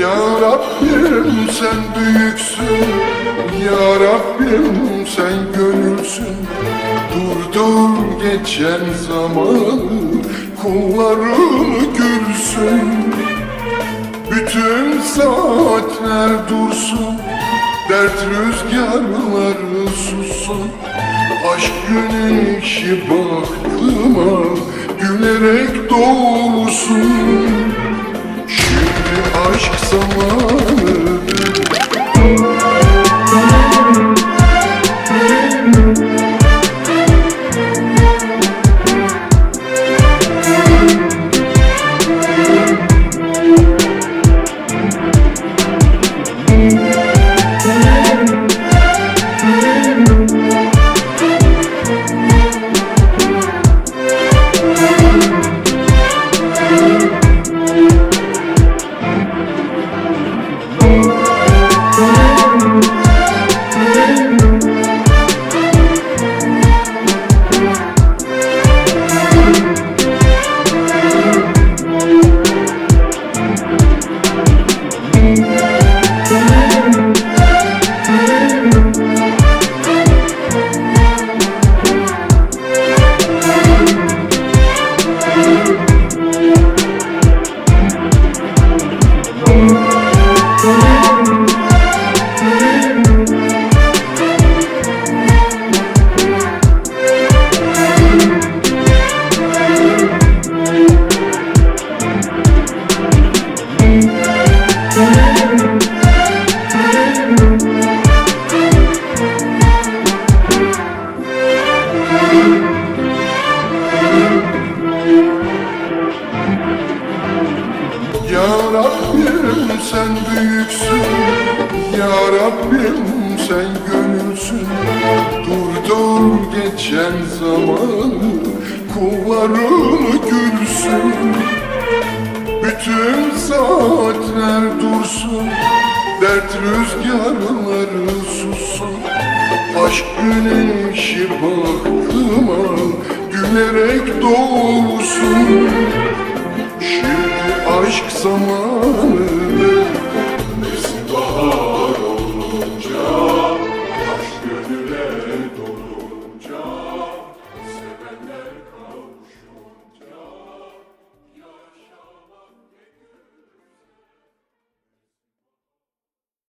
Ya Rabbim sen büyüksün Ya Rabbim sen gönülsün. Durdur geçen zamanı Kullarını gürsün Bütün saatler dursun Dert rüzgarları sussun. Aşk güneşi baktıma Gülerek doğursun aşk zamanı Ya sen büyüksün. Ya Rabbim sen gönülsün. Durdur geçen zamanı Kullarını gülsün. Bütün saatler dursun Dert rüzgarları sussun. Aşk güneşi baktıma Gülerek doğursun Şimdi aşk zamanı